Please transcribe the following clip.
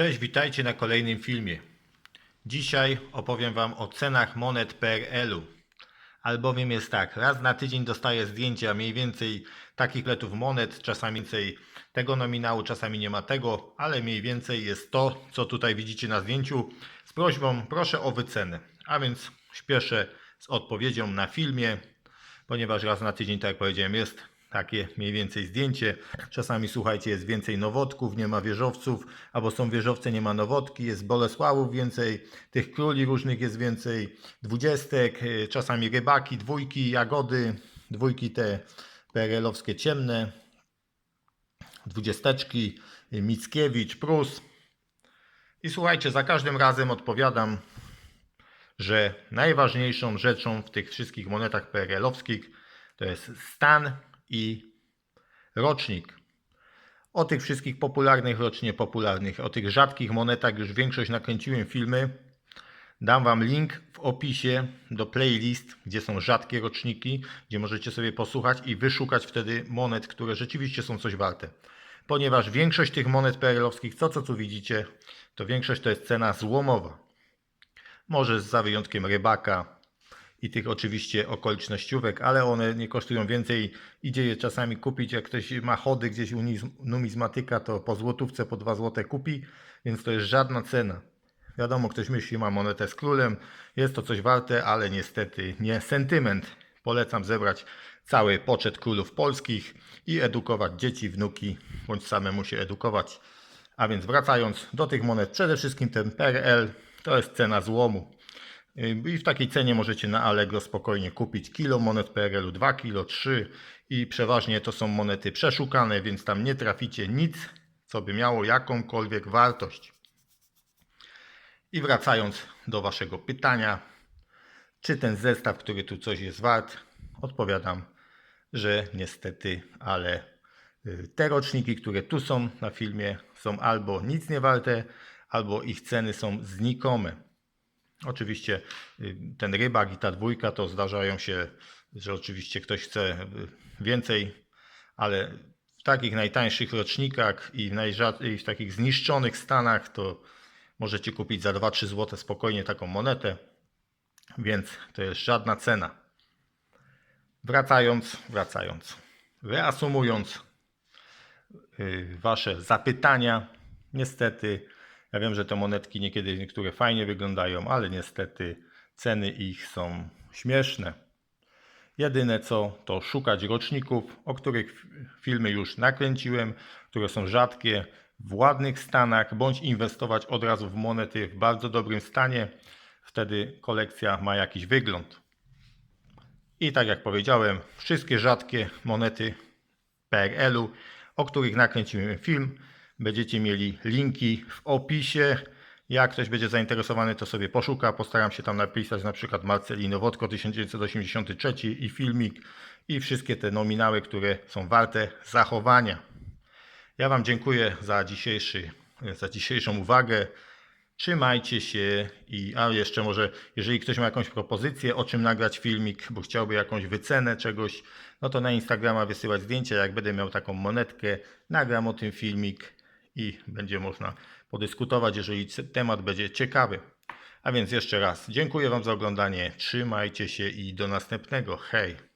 Cześć, witajcie na kolejnym filmie. Dzisiaj opowiem Wam o cenach monet PRL-u. Albowiem jest tak, raz na tydzień dostaję zdjęcia mniej więcej takich letów monet, czasami więcej tego nominału, czasami nie ma tego, ale mniej więcej jest to, co tutaj widzicie na zdjęciu. Z prośbą proszę o wycenę. A więc śpieszę z odpowiedzią na filmie, ponieważ raz na tydzień, tak jak powiedziałem, jest takie mniej więcej zdjęcie. Czasami słuchajcie, jest więcej nowotków, nie ma wieżowców, albo są wieżowce, nie ma nowotki, jest Bolesławów więcej, tych króli różnych jest więcej, dwudziestek, y, czasami rybaki, dwójki, jagody, dwójki te PRL-owskie ciemne, dwudziesteczki, y, Mickiewicz, Prus. I słuchajcie, za każdym razem odpowiadam, że najważniejszą rzeczą w tych wszystkich monetach PRL-owskich to jest stan i rocznik. O tych wszystkich popularnych, rocznie popularnych, o tych rzadkich monetach już większość nakręciłem filmy. Dam Wam link w opisie do playlist, gdzie są rzadkie roczniki, gdzie możecie sobie posłuchać i wyszukać wtedy monet, które rzeczywiście są coś warte. Ponieważ większość tych monet PRL-owskich, to co tu widzicie, to większość to jest cena złomowa. Może za wyjątkiem rybaka, i tych oczywiście okolicznościówek, ale one nie kosztują więcej. Idzie je czasami kupić, jak ktoś ma chody gdzieś u numizmatyka, to po złotówce, po 2 złote kupi, więc to jest żadna cena. Wiadomo, ktoś myśli, ma monetę z królem, jest to coś warte, ale niestety nie sentyment. Polecam zebrać cały poczet królów polskich i edukować dzieci, wnuki, bądź samemu się edukować. A więc wracając do tych monet, przede wszystkim ten PRL to jest cena złomu. I w takiej cenie możecie na Allegro spokojnie kupić kilo monet PRL-u, 2 kilo, 3 i przeważnie to są monety przeszukane, więc tam nie traficie nic, co by miało jakąkolwiek wartość. I wracając do Waszego pytania, czy ten zestaw, który tu coś jest wart, odpowiadam, że niestety, ale y, te roczniki, które tu są na filmie, są albo nic nie warte, albo ich ceny są znikome. Oczywiście y, ten rybak i ta dwójka to zdarzają się, że oczywiście ktoś chce y, więcej, ale w takich najtańszych rocznikach i w, i w takich zniszczonych stanach to możecie kupić za 2-3 zł spokojnie taką monetę, więc to jest żadna cena. Wracając, wracając, reasumując y, Wasze zapytania, niestety ja wiem, że te monetki niekiedy niektóre fajnie wyglądają, ale niestety ceny ich są śmieszne. Jedyne co to szukać roczników, o których filmy już nakręciłem, które są rzadkie, w ładnych stanach, bądź inwestować od razu w monety w bardzo dobrym stanie. Wtedy kolekcja ma jakiś wygląd. I tak jak powiedziałem, wszystkie rzadkie monety PRL-u, o których nakręciłem film. Będziecie mieli linki w opisie. Jak ktoś będzie zainteresowany, to sobie poszuka. Postaram się tam napisać na przykład Marcelino Wodko 1983 i filmik i wszystkie te nominały, które są warte zachowania. Ja Wam dziękuję za, dzisiejszy, za dzisiejszą uwagę. Trzymajcie się i a jeszcze może, jeżeli ktoś ma jakąś propozycję, o czym nagrać filmik, bo chciałby jakąś wycenę czegoś, no to na Instagrama wysyłać zdjęcia. Jak będę miał taką monetkę, nagram o tym filmik i będzie można podyskutować, jeżeli temat będzie ciekawy. A więc jeszcze raz dziękuję Wam za oglądanie. Trzymajcie się i do następnego. Hej!